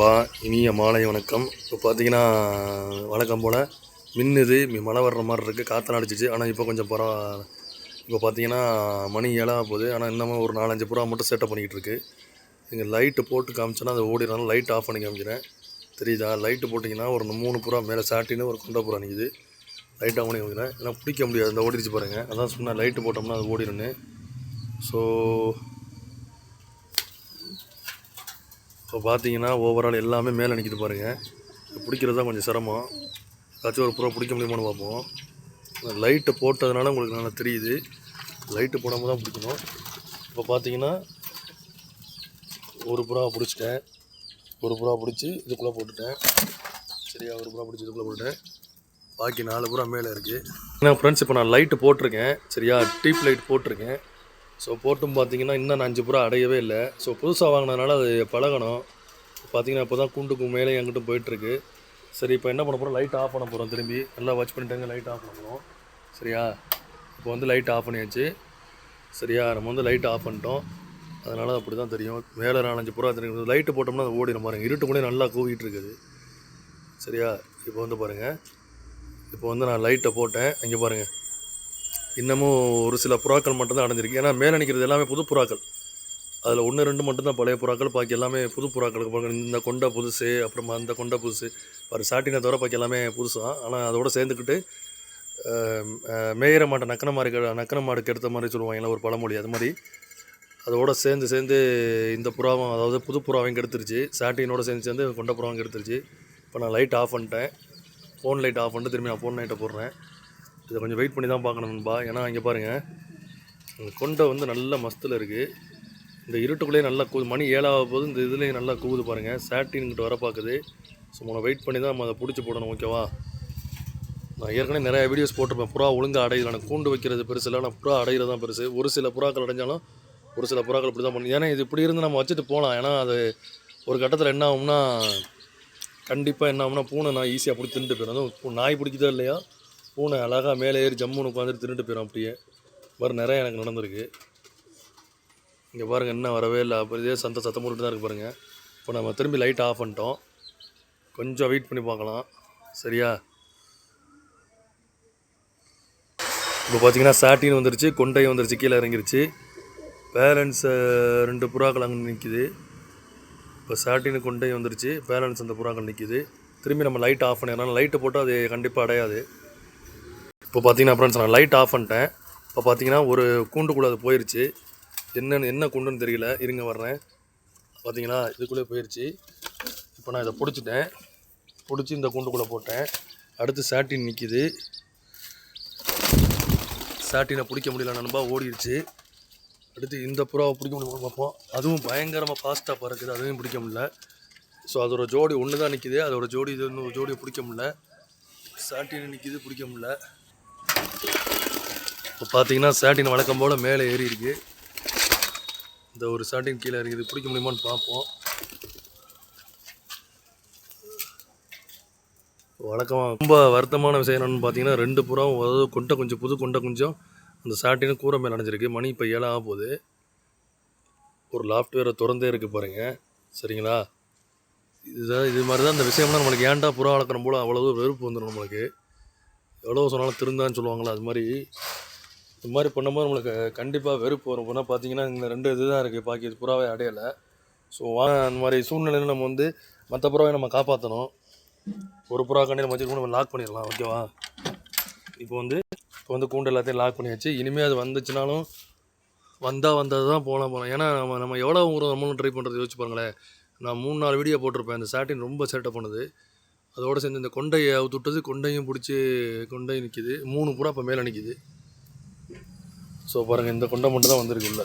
பா இனிய மாலை வணக்கம். இப்போ பார்த்தீங்கன்னா வழக்கம் போல் மின்னுது மழை வர்ற மாதிரி இருக்குது காற்று அடிச்சிச்சு. ஆனால் இப்போ கொஞ்சம் பரவாயில்ல இப்போ பார்த்தீங்கன்னா மணி ஏழாக போகுது. ஆனால் இன்னமும் ஒரு நாலஞ்சு புறா மட்டும் செட்டப் பண்ணிக்கிட்டு இருக்குது நீங்கள் லைட்டு போட்டு காமிச்சோன்னா அது ஓடிடுறாங்க லைட் ஆஃப் பண்ணி காமிக்கிறேன். தெரியுதா? லைட்டு போட்டிங்கன்னா ஒரு மூணு புறா மேலே சாட்டின்னு ஒரு கொண்ட புறா நிற்குது லைட் ஆஃப் பண்ணி காமிக்கிறேன். ஏன்னா பிடிக்க முடியாது. அந்த ஓடிடுச்சு பாருங்கள் அதான் சொன்னேன் லைட்டு போட்டோம்னா அது ஓடிடுன்னு ஸோ இப்போ பார்த்தீங்கன்னா ஓவரால் எல்லாமே மேலே நிற்கிது பாருங்கள் பிடிக்கிறது தான் கொஞ்சம் சிரமம். ஏதாச்சும் ஒரு புறா பிடிக்க முடியுமான்னு பார்ப்போம். லைட்டு போட்டதுனால உங்களுக்கு நல்லா தெரியுது. லைட்டு போடாமல் தான் பிடிக்கணும். இப்போ பார்த்தீங்கன்னா ஒரு புறா பிடிச்சிட்டேன். ஒரு புறா பிடிச்சி இதுக்குள்ளே போட்டுட்டேன். சரியா ஒரு புறா பிடிச்சி இதுக்குள்ளே போட்டுட்டேன். பாக்கி நாலு புறா மேலே இருக்குது ஏன்னா ஃப்ரெண்ட்ஸ் இப்போ நான் லைட்டு போட்டிருக்கேன். சரியா டீப் லைட் போட்டிருக்கேன். ஸோ போட்டும் பார்த்தீங்கன்னா இன்னும் நான் அஞ்சு புறா அடையவே இல்லை. ஸோ புதுசாக வாங்கினதுனால அது பழகணும். பார்த்தீங்கன்னா இப்போ தான் கூண்டுக்கு மேலே எங்கிட்டும் போயிட்டுருக்கு. சரி இப்போ என்ன பண்ண போகிறோம் லைட் ஆஃப் பண்ண போகிறோம் திரும்பி. நல்லா வாட்ச் பண்ணிட்டாங்க லைட் ஆஃப் பண்ண சரியா? இப்போ வந்து லைட் ஆஃப் பண்ணியாச்சு. சரியா? நம்ம வந்து லைட் ஆஃப் பண்ணிட்டோம். அதனால் அப்படி தான் தெரியும். மேலே நாலஞ்சு புறா தெரியும் லைட்டு போட்டோம்னா அது ஓடிடும் பாருங்கள் இருட்டு கூட நல்லா கூவிட்டு இருக்குது சரியா? இப்போ வந்து பாருங்கள் இப்போ வந்து நான் லைட்டை போட்டேன். இங்கே பாருங்கள் இன்னமும் ஒரு சில புறாக்கள் மட்டும்தான் அடைஞ்சிருக்கு. ஏன்னா மேலே நிற்கிறது எல்லாமே புது புறாக்கள். அதில் ஒன்று ரெண்டு மட்டும்தான் பழைய புறாக்கள். பாக்கி எல்லாமே புது புறாக்களுக்கு பாருங்க இந்த கொண்டை புதுசு அப்புறமா அந்த கொண்டை புதுசு. பாரு சாட்டினை தவிர பாக்கி எல்லாமே புதுசு தான். ஆனால் அதோட சேர்ந்துக்கிட்டு மேயிற மாட்டை நக்கன மாதிரி கெ- நக்கன மாடுக்கு எடுத்த மாதிரி சொல்லுவாங்கல்ல ஒரு பழமொழி அது மாதிரி. அதோட சேர்ந்து சேர்ந்து இந்த புறாவும் அதாவது புது புறாவையும் கெடுத்துருச்சு சாட்டினோட சேர்ந்து சேர்ந்து கொண்ட புறாவும் கெடுத்துருச்சு இப்போ நான் லைட் ஆஃப் பண்ணிட்டேன். ஃபோன் லைட் ஆஃப் பண்ணிட்டு திரும்பி நான் ஃபோன் லைட்டை போடுறேன். இதை கொஞ்சம் வெயிட் பண்ணி தான் பார்க்கணும் நண்பா. ஏன்னா இங்கே பாருங்கள் கொண்டை வந்து நல்ல மஸ்தில் இருக்குது இந்த இருட்டுக்குள்ளேயே நல்லா கூது மணி ஏழாக போது இந்த இதுலேயும் நல்லா கூகுது பாருங்கள் சாட்டின்கிட்ட வர பார்க்குது. ஸோ நம்ம வெயிட் பண்ணி தான் நம்ம அதை பிடிச்சி போடணும் ஓகேவா நான் ஏற்கனவே நிறைய வீடியோஸ் போட்டிருப்பேன். புறா ஒழுங்காக அடையல. நான் கூண்டு வைக்கிறது பெருசு இல்லை. நான் புறா அடையிறது தான் பெருசு. ஒரு சில புறாக்கள் அடைஞ்சாலும் ஒரு சில புறாக்கள் இப்படி தான் பண்ணி ஏன்னா இது இப்படி இருந்து நம்ம வச்சுட்டு போகலாம். ஏன்னா அது ஒரு கட்டத்தில் என்ன ஆகும்னா கண்டிப்பாக என்ன ஆகும்னா பூனை நான் ஈஸியாக பிடிச்சி தின்ட்டு போயிடும். அதுவும் நாய் பிடிக்குதோ இல்லையா? பூனை அழகாக மேலே ஏறி ஜம்முன்னு உட்காந்துட்டு திருட்டு போயிடும் அப்படியே. வர நிறையா எனக்கு நடந்திருக்கு. இங்கே பாருங்கள் என்ன வரவே இல்லை. அப்போ இதே சந்த சத்தம் போட்டுட்டு தான் இருக்கு பாருங்கள் இப்போ நம்ம திரும்பி லைட் ஆஃப் பண்ணிட்டோம். கொஞ்சம் வெயிட் பண்ணி பார்க்கலாம். சரியா? இப்போ பார்த்தீங்கன்னா சாட்டின்னு வந்துருச்சு கொண்டையும் வந்துருச்சு கீழே இறங்கிருச்சு. பேலன்ஸ் ரெண்டு புறாக்கள் அங்கே நிற்கிது இப்போ சாட்டின்னு கொண்டையும் வந்துருச்சு பேலன்ஸ் அந்த புறாக்கள் நிற்கிது திரும்பி நம்ம லைட் ஆஃப் பண்ணிடலாம். லைட்டு போட்டால் அது கண்டிப்பாக அடையாது. இப்போ பார்த்தீங்கன்னா ஃப்ரெண்ட்ஸ் நான் லைட் ஆஃப் பண்ணிட்டேன். இப்போ பார்த்தீங்கன்னா ஒரு கூண்டுக்குள்ளே அது போயிடுச்சு என்னென்னு என்ன கூண்டுன்னு தெரியல. இருங்க வர்றேன். பார்த்தீங்களா இதுக்குள்ளே போயிடுச்சு இப்போ நான் இதை பிடிச்சிட்டேன். பிடிச்சி இந்த கூண்டுக்குள்ளே போட்டேன். அடுத்து சாட்டின் நிற்கிது சாட்டினை பிடிக்க முடியல நண்பா ஓடிடுச்சு அடுத்து இந்த புறாவை பிடிக்க முடியும் பார்ப்போம். அதுவும் பயங்கரமாக ஃபாஸ்ட்டாக பறக்குது. அதுவும் பிடிக்க முடியல. ஸோ அதோட ஜோடி ஒன்று தான் நிற்கிது அதோட ஜோடி இது இன்னொரு ஜோடியை பிடிக்க முடியல. சாட்டின் நிற்கிது பிடிக்க முடியல. இப்போ பார்த்தீங்கன்னா சாட்டின் வழக்கம் போல் மேலே ஏறி இருக்கு. இந்த ஒரு சாட்டின் கீழே இருக்குது பிடிக்க முடியுமான்னு பார்ப்போம். வழக்கமாக ரொம்ப வருத்தமான விஷயம் என்னென்னு பார்த்தீங்கன்னா ரெண்டு புறம் அதாவது கொண்டை கொஞ்சம் புது கொண்டை கொஞ்சம் அந்த சாட்டினும் கூரை மேலே அடைஞ்சிருக்கு மணி இப்போ ஏழாக ஆக போகுது. ஒரு லாஃப்ட் வேறு திறந்தே இருக்குது பாருங்கள் சரிங்களா? இதுதான் இது மாதிரி தான் இந்த விஷயம்லாம் நம்மளுக்கு ஏன்டா புறா வளர்க்குற போல் அவ்வளோ வெறுப்பு வந்துடும் நம்மளுக்கு. எவ்வளோ சொன்னாலும் திருந்தான்னு சொல்லுவாங்களா அது மாதிரி. இது மாதிரி பண்ணும்போது நம்மளுக்கு கண்டிப்பாக வெறுப்பு வரும். போனால் பார்த்தீங்கன்னா இந்த ரெண்டு இது தான் இருக்குது பாக்கி இது புறாவே அடையலை. ஸோ வா அந்த மாதிரி சூழ்நிலையில் நம்ம வந்து மற்ற புறாவை நம்ம காப்பாற்றணும் ஒரு புறா கண்டி வச்சுருக்கோம் நம்ம லாக் பண்ணிடலாம். ஓகேவா இப்போ வந்து இப்போ வந்து கூண்டு எல்லாத்தையும் லாக் பண்ணியாச்சு. இனிமேல் அது வந்துச்சுனாலும் வந்தால் வந்தது தான் போகலாம் போகலாம் ஏன்னா நம்ம நம்ம எவ்வளோ ஊரம் நம்மளும் ட்ரை பண்ணுறது யோசிச்சு பாருங்களேன். நான் மூணு நாலு வீடியோ போட்டிருப்பேன். இந்த சாட்டின் ரொம்ப சேட்டை பண்ணுது. அதோடு சேர்ந்து இந்த கொண்டையை அவுத்து விட்டது கொண்டையும் பிடிச்சி கொண்டையும் நிற்கிது மூணு புறா இப்போ மேலே நிற்கிது ஸோ பாருங்கள் இந்த கொண்டை மட்டும் தான் வந்திருக்கு